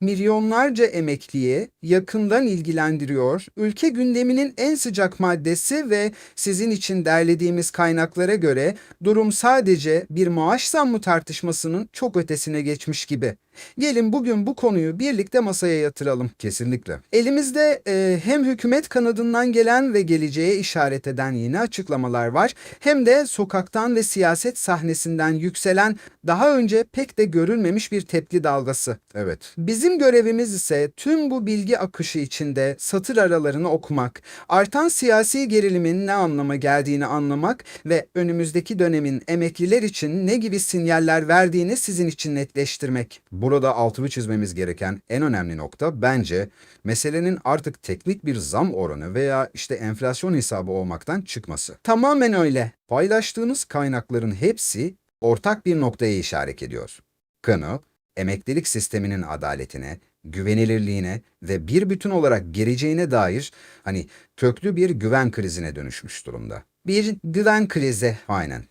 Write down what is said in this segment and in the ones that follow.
milyonlarca emekliye yakından ilgilendiriyor, ülke gündeminin en sıcak maddesi ve sizin için derlediğimiz kaynaklara göre durum sadece bir maaş zammı tartışmasının çok ötesine geçmiş gibi. Gelin bugün bu konuyu birlikte masaya yatıralım. Kesinlikle. Elimizde e, hem hükümet kanadından gelen ve geleceğe işaret eden yeni açıklamalar var, hem de sokaktan ve siyaset sahnesinden yükselen daha önce pek de görülmemiş bir tepki dalgası. Evet. Bizim görevimiz ise tüm bu bilgi akışı içinde satır aralarını okumak, artan siyasi gerilimin ne anlama geldiğini anlamak ve önümüzdeki dönemin emekliler için ne gibi sinyaller verdiğini sizin için netleştirmek. Burada altını çizmemiz gereken en önemli nokta bence meselenin artık teknik bir zam oranı veya işte enflasyon hesabı olmaktan çıkması. Tamamen öyle. Paylaştığınız kaynakların hepsi ortak bir noktaya işaret ediyor. Konu, emeklilik sisteminin adaletine, güvenilirliğine ve bir bütün olarak geleceğine dair hani köklü bir güven krizine dönüşmüş durumda. Bir güven krizi. Aynen.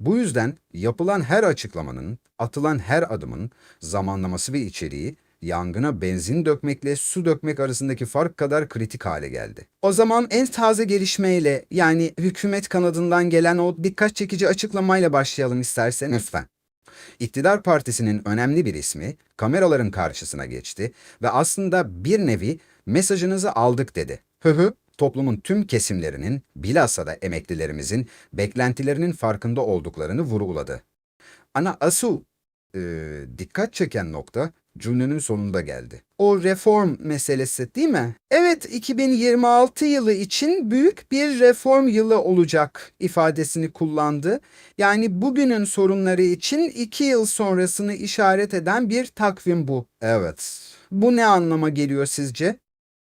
Bu yüzden yapılan her açıklamanın, atılan her adımın zamanlaması ve içeriği yangına benzin dökmekle su dökmek arasındaki fark kadar kritik hale geldi. O zaman en taze gelişmeyle yani hükümet kanadından gelen o dikkat çekici açıklamayla başlayalım isterseniz. Lütfen. İktidar partisinin önemli bir ismi kameraların karşısına geçti ve aslında bir nevi mesajınızı aldık dedi. Hı hı. Toplumun tüm kesimlerinin, bilhassa da emeklilerimizin beklentilerinin farkında olduklarını vurguladı. Ana asıl e, dikkat çeken nokta cümlenin sonunda geldi. O reform meselesi değil mi? Evet 2026 yılı için büyük bir reform yılı olacak ifadesini kullandı. Yani bugünün sorunları için iki yıl sonrasını işaret eden bir takvim bu. Evet, Bu ne anlama geliyor sizce?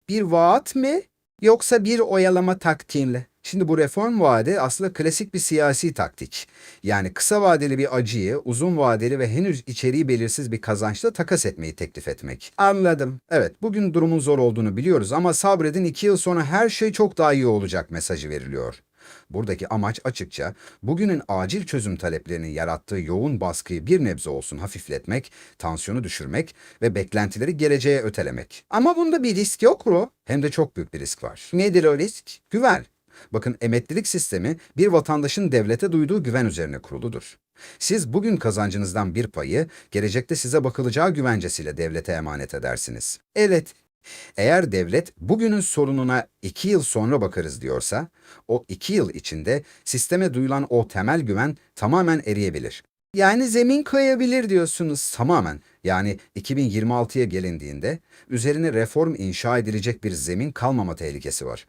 Bir vaat mi yoksa bir oyalama taktiğiyle? Şimdi bu reform vaadi aslında klasik bir siyasi taktik. Yani kısa vadeli bir acıyı uzun vadeli ve henüz içeriği belirsiz bir kazançla takas etmeyi teklif etmek. Anladım. Evet, bugün durumun zor olduğunu biliyoruz ama sabredin iki yıl sonra her şey çok daha iyi olacak mesajı veriliyor. Buradaki amaç açıkça bugünün acil çözüm taleplerinin yarattığı yoğun baskıyı bir nebze olsun hafifletmek, tansiyonu düşürmek ve beklentileri geleceğe ötelemek. Ama bunda bir risk yok mu? Hem de çok büyük bir risk var. Nedir o risk? Güven. Bakın emeklilik sistemi bir vatandaşın devlete duyduğu güven üzerine kuruludur. Siz bugün kazancınızdan bir payı gelecekte size bakılacağı güvencesiyle devlete emanet edersiniz. Evet. Eğer devlet bugünün sorununa iki yıl sonra bakarız diyorsa, o iki yıl içinde sisteme duyulan o temel güven tamamen eriyebilir. Yani zemin kayabilir diyorsunuz. Tamamen yani 2026'ya gelindiğinde üzerine reform inşa edilecek bir zemin kalmama tehlikesi var.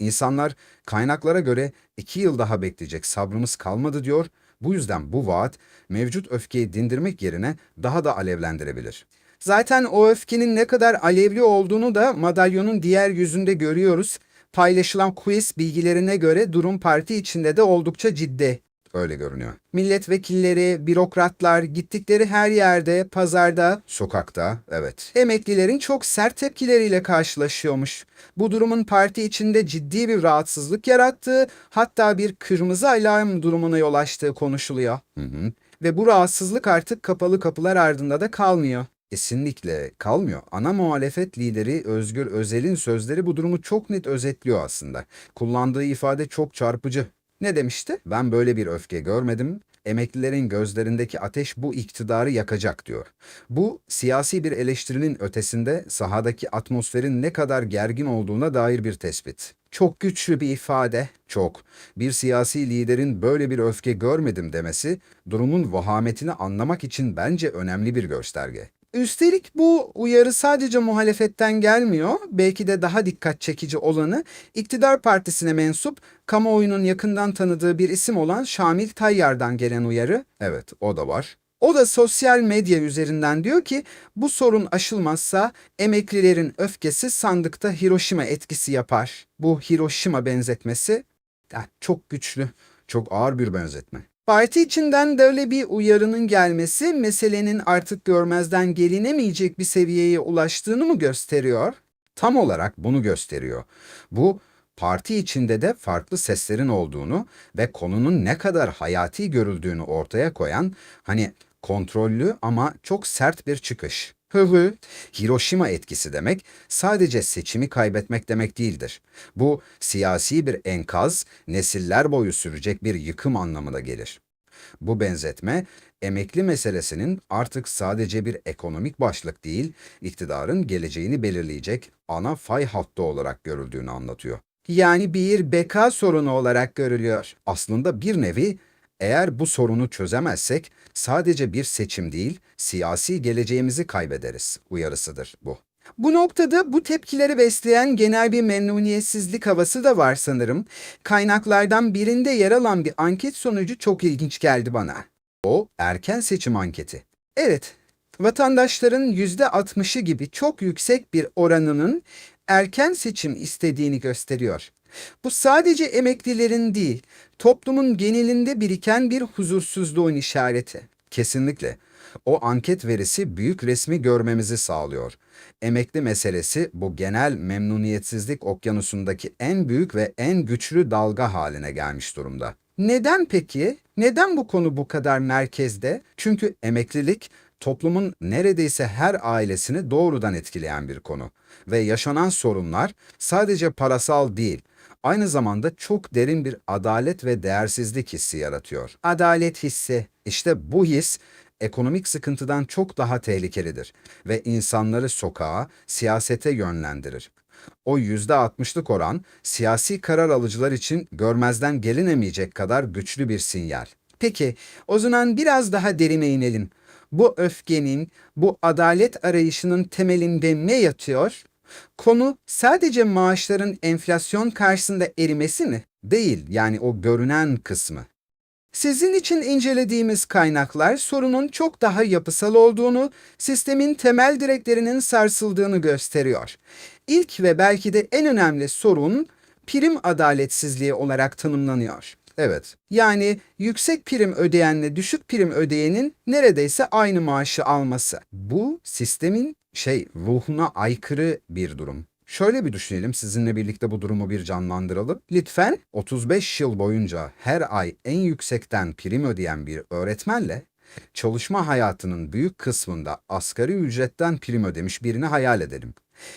İnsanlar kaynaklara göre iki yıl daha bekleyecek sabrımız kalmadı diyor. Bu yüzden bu vaat mevcut öfkeyi dindirmek yerine daha da alevlendirebilir. Zaten o öfkenin ne kadar alevli olduğunu da madalyonun diğer yüzünde görüyoruz. Paylaşılan quiz bilgilerine göre durum parti içinde de oldukça ciddi. Öyle görünüyor. Milletvekilleri, bürokratlar gittikleri her yerde, pazarda Sokakta, evet. emeklilerin çok sert tepkileriyle karşılaşıyormuş. Bu durumun parti içinde ciddi bir rahatsızlık yarattığı, hatta bir kırmızı alarm durumuna yol açtığı konuşuluyor. Hı hı. Ve bu rahatsızlık artık kapalı kapılar ardında da kalmıyor. Kesinlikle kalmıyor. Ana muhalefet lideri Özgür Özel'in sözleri bu durumu çok net özetliyor aslında. Kullandığı ifade çok çarpıcı. Ne demişti? Ben böyle bir öfke görmedim. Emeklilerin gözlerindeki ateş bu iktidarı yakacak diyor. Bu siyasi bir eleştirinin ötesinde sahadaki atmosferin ne kadar gergin olduğuna dair bir tespit. Çok güçlü bir ifade. Çok. Bir siyasi liderin böyle bir öfke görmedim demesi durumun vahametini anlamak için bence önemli bir gösterge. Üstelik bu uyarı sadece muhalefetten gelmiyor. Belki de daha dikkat çekici olanı iktidar partisine mensup kamuoyunun yakından tanıdığı bir isim olan Şamil Tayyar'dan gelen uyarı. Evet, o da var. O da sosyal medya üzerinden diyor ki bu sorun aşılmazsa emeklilerin öfkesi sandıkta Hiroşima etkisi yapar. Bu Hiroşima benzetmesi ya, çok güçlü. Çok ağır bir benzetme. Parti içinden de öyle bir uyarının gelmesi meselenin artık görmezden gelinemeyecek bir seviyeye ulaştığını mı gösteriyor? Tam olarak bunu gösteriyor. Bu parti içinde de farklı seslerin olduğunu ve konunun ne kadar hayati görüldüğünü ortaya koyan hani kontrollü ama çok sert bir çıkış. Hı hı. Hiroşima etkisi demek sadece seçimi kaybetmek demek değildir. Bu siyasi bir enkaz, nesiller boyu sürecek bir yıkım anlamına gelir. Bu benzetme emekli meselesinin artık sadece bir ekonomik başlık değil, iktidarın geleceğini belirleyecek ana fay hattı olarak görüldüğünü anlatıyor. Yani bir beka sorunu olarak görülüyor. Aslında bir nevi eğer bu sorunu çözemezsek sadece bir seçim değil, siyasi geleceğimizi kaybederiz uyarısıdır bu. Bu noktada bu tepkileri besleyen genel bir memnuniyetsizlik havası da var sanırım. Kaynaklardan birinde yer alan bir anket sonucu çok ilginç geldi bana. O erken seçim anketi. Evet, vatandaşların %60'ı gibi çok yüksek bir oranının erken seçim istediğini gösteriyor. Bu sadece emeklilerin değil, toplumun genelinde biriken bir huzursuzluğun işareti. Kesinlikle. O anket verisi büyük resmi görmemizi sağlıyor. Emekli meselesi bu genel memnuniyetsizlik okyanusundaki en büyük ve en güçlü dalga haline gelmiş durumda. Neden peki? Neden bu konu bu kadar merkezde? Çünkü emeklilik toplumun neredeyse her ailesini doğrudan etkileyen bir konu ve yaşanan sorunlar sadece parasal değil, aynı zamanda çok derin bir adalet ve değersizlik hissi yaratıyor. Adalet hissi. İşte bu his ekonomik sıkıntıdan çok daha tehlikelidir ve insanları sokağa, siyasete yönlendirir. O yüzde altmışlık oran siyasi karar alıcılar için görmezden gelinemeyecek kadar güçlü bir sinyal. Peki, o zaman biraz daha derine inelim. Bu öfkenin, bu adalet arayışının temelinde ne yatıyor? Konu sadece maaşların enflasyon karşısında erimesi mi? Değil yani o görünen kısmı. Sizin için incelediğimiz kaynaklar sorunun çok daha yapısal olduğunu, sistemin temel direklerinin sarsıldığını gösteriyor. İlk ve belki de en önemli sorun prim adaletsizliği olarak tanımlanıyor. Evet, Yani yüksek prim ödeyenle düşük prim ödeyenin neredeyse aynı maaşı alması. bu sistemin şey ruhuna aykırı bir durum. Şöyle bir düşünelim sizinle birlikte bu durumu bir canlandıralım. Lütfen 35 yıl boyunca her ay en yüksekten prim ödeyen bir öğretmenle çalışma hayatının büyük kısmında asgari ücretten prim ödemiş birini hayal edelim.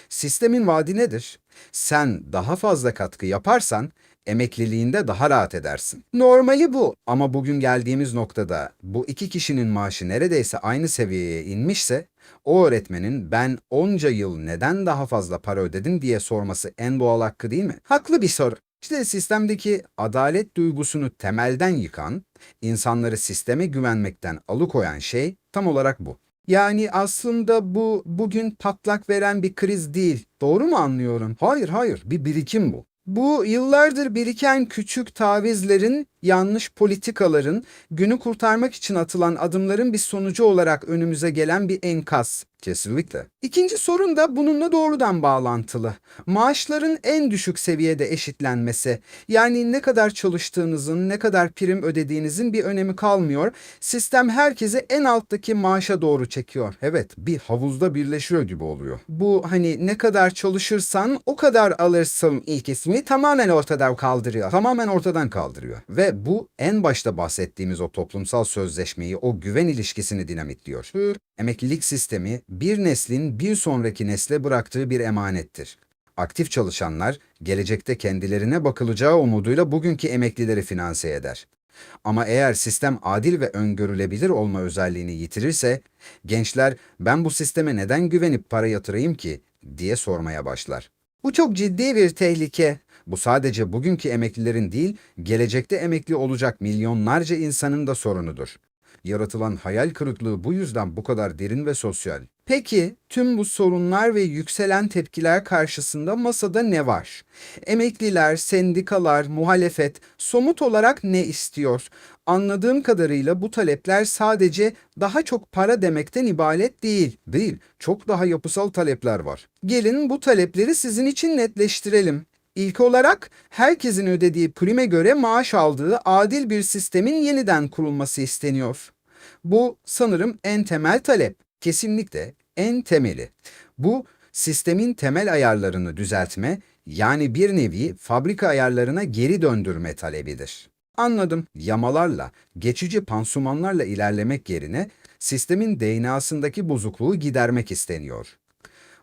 Sistemin vaadi nedir? Sen daha fazla katkı yaparsan emekliliğinde daha rahat edersin. normali bu. Ama bugün geldiğimiz noktada bu iki kişinin maaşı neredeyse aynı seviyeye inmişse o öğretmenin ben onca yıl neden daha fazla para ödedim diye sorması en doğal hakkı değil mi? Haklı bir soru. İşte sistemdeki adalet duygusunu temelden yıkan, insanları sisteme güvenmekten alıkoyan şey tam olarak bu. Yani aslında bu bugün patlak veren bir kriz değil. Doğru mu anlıyorum? Hayır hayır bir birikim bu. Bu yıllardır biriken küçük tavizlerin, yanlış politikaların, günü kurtarmak için atılan adımların bir sonucu olarak önümüze gelen bir enkaz. Kesinlikle. İkinci sorun da bununla doğrudan bağlantılı. Maaşların en düşük seviyede eşitlenmesi. Yani ne kadar çalıştığınızın, ne kadar prim ödediğinizin bir önemi kalmıyor. Sistem herkesi en alttaki maaşa doğru çekiyor. Evet bir havuzda birleşiyor gibi oluyor. Bu hani ne kadar çalışırsan o kadar alırsın ilk ismi tamamen ortadan kaldırıyor. Tamamen ortadan kaldırıyor. Ve bu en başta bahsettiğimiz o toplumsal sözleşmeyi, o güven ilişkisini dinamitliyor. Emeklilik sistemi bir neslin bir sonraki nesle bıraktığı bir emanettir. Aktif çalışanlar gelecekte kendilerine bakılacağı umuduyla bugünkü emeklileri finanse eder. Ama eğer sistem adil ve öngörülebilir olma özelliğini yitirirse, gençler ben bu sisteme neden güvenip para yatırayım ki diye sormaya başlar. Bu çok ciddi bir tehlike. Bu sadece bugünkü emeklilerin değil, gelecekte emekli olacak milyonlarca insanın da sorunudur. Yaratılan hayal kırıklığı bu yüzden bu kadar derin ve sosyal. Peki tüm bu sorunlar ve yükselen tepkiler karşısında masada ne var? Emekliler, sendikalar, muhalefet somut olarak ne istiyor? Anladığım kadarıyla bu talepler sadece daha çok para demekten ibaret değil. Değil, çok daha yapısal talepler var. Gelin bu talepleri sizin için netleştirelim. İlk olarak herkesin ödediği prime göre maaş aldığı adil bir sistemin yeniden kurulması isteniyor. Bu sanırım en temel talep. Kesinlikle en temeli. Bu sistemin temel ayarlarını düzeltme, yani bir nevi fabrika ayarlarına geri döndürme talebidir. Anladım. Yamalarla, geçici pansumanlarla ilerlemek yerine sistemin DNA'sındaki bozukluğu gidermek isteniyor.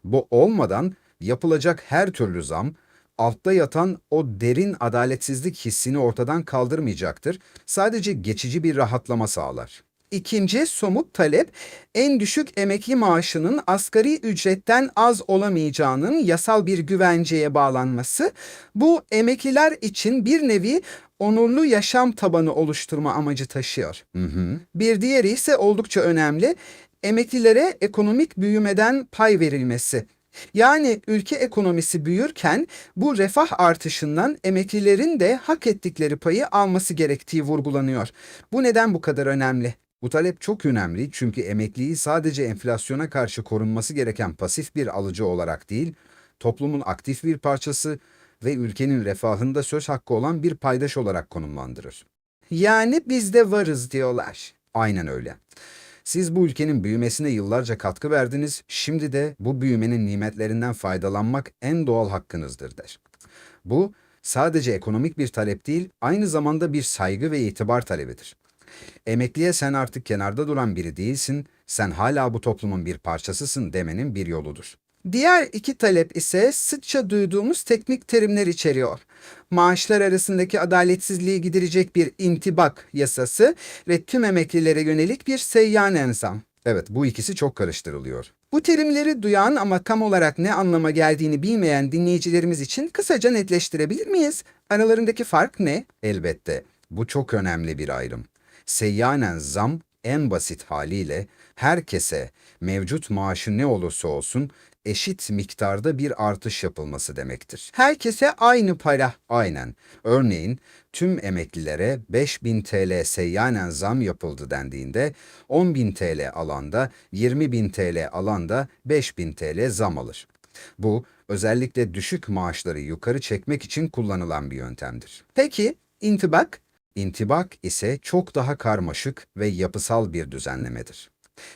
Bu olmadan yapılacak her türlü zam, altta yatan o derin adaletsizlik hissini ortadan kaldırmayacaktır, sadece geçici bir rahatlama sağlar. İkinci somut talep, en düşük emekli maaşının asgari ücretten az olamayacağının yasal bir güvenceye bağlanması, bu emekliler için bir nevi onurlu yaşam tabanı oluşturma amacı taşıyor. Hı hı. Bir diğeri ise oldukça önemli, emeklilere ekonomik büyümeden pay verilmesi. Yani ülke ekonomisi büyürken bu refah artışından emeklilerin de hak ettikleri payı alması gerektiği vurgulanıyor. Bu neden bu kadar önemli? Bu talep çok önemli çünkü emekliyi sadece enflasyona karşı korunması gereken pasif bir alıcı olarak değil, toplumun aktif bir parçası ve ülkenin refahında söz hakkı olan bir paydaş olarak konumlandırır. Yani biz de varız diyorlar. Aynen öyle. Siz bu ülkenin büyümesine yıllarca katkı verdiniz, şimdi de bu büyümenin nimetlerinden faydalanmak en doğal hakkınızdır der. Bu sadece ekonomik bir talep değil, aynı zamanda bir saygı ve itibar talebidir. Emekliye sen artık kenarda duran biri değilsin, sen hala bu toplumun bir parçasısın demenin bir yoludur. Diğer iki talep ise sıkça duyduğumuz teknik terimler içeriyor. Maaşlar arasındaki adaletsizliği giderecek bir intibak yasası ve tüm emeklilere yönelik bir seyyan enzam. Evet, bu ikisi çok karıştırılıyor. Bu terimleri duyan ama tam olarak ne anlama geldiğini bilmeyen dinleyicilerimiz için kısaca netleştirebilir miyiz? Aralarındaki fark ne? Elbette, bu çok önemli bir ayrım. Seyyanen zam en basit haliyle herkese mevcut maaşı ne olursa olsun eşit miktarda bir artış yapılması demektir. Herkese aynı para. Aynen. Örneğin tüm emeklilere 5000 TL seyyanen zam yapıldı dendiğinde 10.000 TL alanda 20.000 TL alanda 5000 TL zam alır. Bu özellikle düşük maaşları yukarı çekmek için kullanılan bir yöntemdir. Peki intibak? İntibak ise çok daha karmaşık ve yapısal bir düzenlemedir.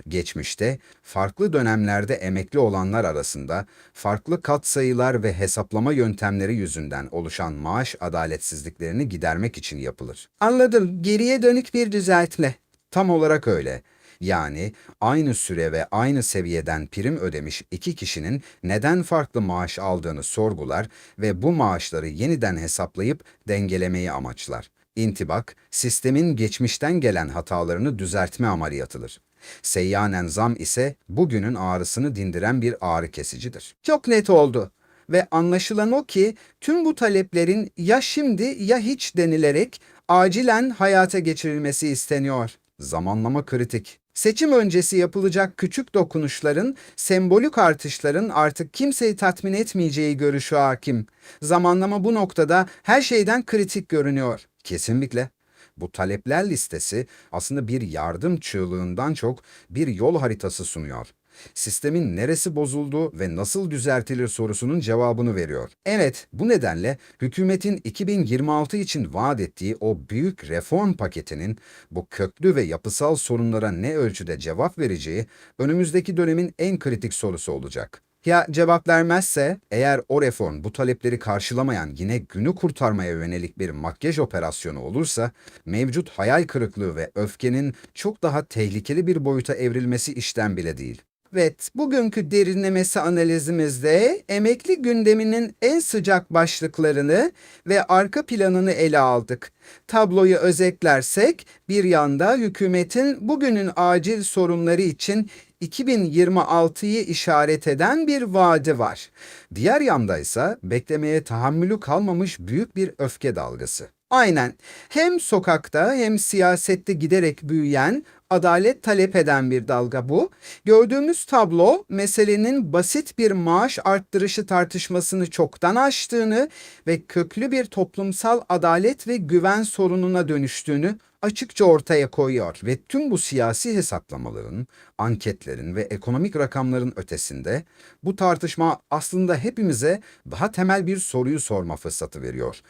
Geçmişte farklı dönemlerde emekli olanlar arasında farklı katsayılar ve hesaplama yöntemleri yüzünden oluşan maaş adaletsizliklerini gidermek için yapılır. Anladım. Geriye dönük bir düzeltme. Tam olarak öyle. Yani aynı süre ve aynı seviyeden prim ödemiş iki kişinin neden farklı maaş aldığını sorgular ve bu maaşları yeniden hesaplayıp dengelemeyi amaçlar. İntibak, sistemin geçmişten gelen hatalarını düzeltme ameliyatıdır. Seyyanen zam ise bugünün ağrısını dindiren bir ağrı kesicidir. Çok net oldu. Ve anlaşılan o ki tüm bu taleplerin ya şimdi ya hiç denilerek acilen hayata geçirilmesi isteniyor. Zamanlama kritik. Seçim öncesi yapılacak küçük dokunuşların, sembolik artışların artık kimseyi tatmin etmeyeceği görüşü hakim. Zamanlama bu noktada her şeyden kritik görünüyor. Kesinlikle. Bu talepler listesi aslında bir yardım çığlığından çok bir yol haritası sunuyor. Sistemin neresi bozuldu ve nasıl düzeltilir sorusunun cevabını veriyor. Evet, bu nedenle hükümetin 2026 için vaat ettiği o büyük reform paketinin bu köklü ve yapısal sorunlara ne ölçüde cevap vereceği önümüzdeki dönemin en kritik sorusu olacak. Ya cevap vermezse? Eğer o reform bu talepleri karşılamayan yine günü kurtarmaya yönelik bir makyaj operasyonu olursa, mevcut hayal kırıklığı ve öfkenin çok daha tehlikeli bir boyuta evrilmesi işten bile değil. Evet, bugünkü derinlemesi analizimizde emekli gündeminin en sıcak başlıklarını ve arka planını ele aldık. Tabloyu özetlersek bir yanda hükümetin bugünün acil sorunları için 2026'yı işaret eden bir vaadi var. Diğer yanda ise beklemeye tahammülü kalmamış büyük bir öfke dalgası. Aynen. Hem sokakta hem siyasette giderek büyüyen, adalet talep eden bir dalga bu. Gördüğümüz tablo meselenin basit bir maaş arttırışı tartışmasını çoktan aştığını ve köklü bir toplumsal adalet ve güven sorununa dönüştüğünü açıkça ortaya koyuyor. Ve tüm bu siyasi hesaplamaların, anketlerin ve ekonomik rakamların ötesinde bu tartışma aslında hepimize daha temel bir soruyu sorma fırsatı veriyor.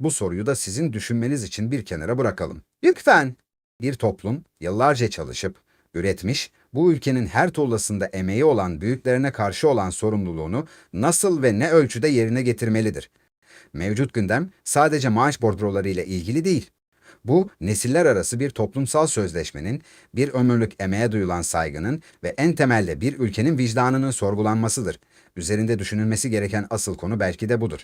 Bu soruyu da sizin düşünmeniz için bir kenara bırakalım. Lütfen. Bir toplum yıllarca çalışıp, üretmiş, bu ülkenin her tollasında emeği olan büyüklerine karşı olan sorumluluğunu nasıl ve ne ölçüde yerine getirmelidir? Mevcut gündem sadece maaş bordroları ile ilgili değil. Bu, nesiller arası bir toplumsal sözleşmenin, bir ömürlük emeğe duyulan saygının ve en temelde bir ülkenin vicdanının sorgulanmasıdır. Üzerinde düşünülmesi gereken asıl konu belki de budur.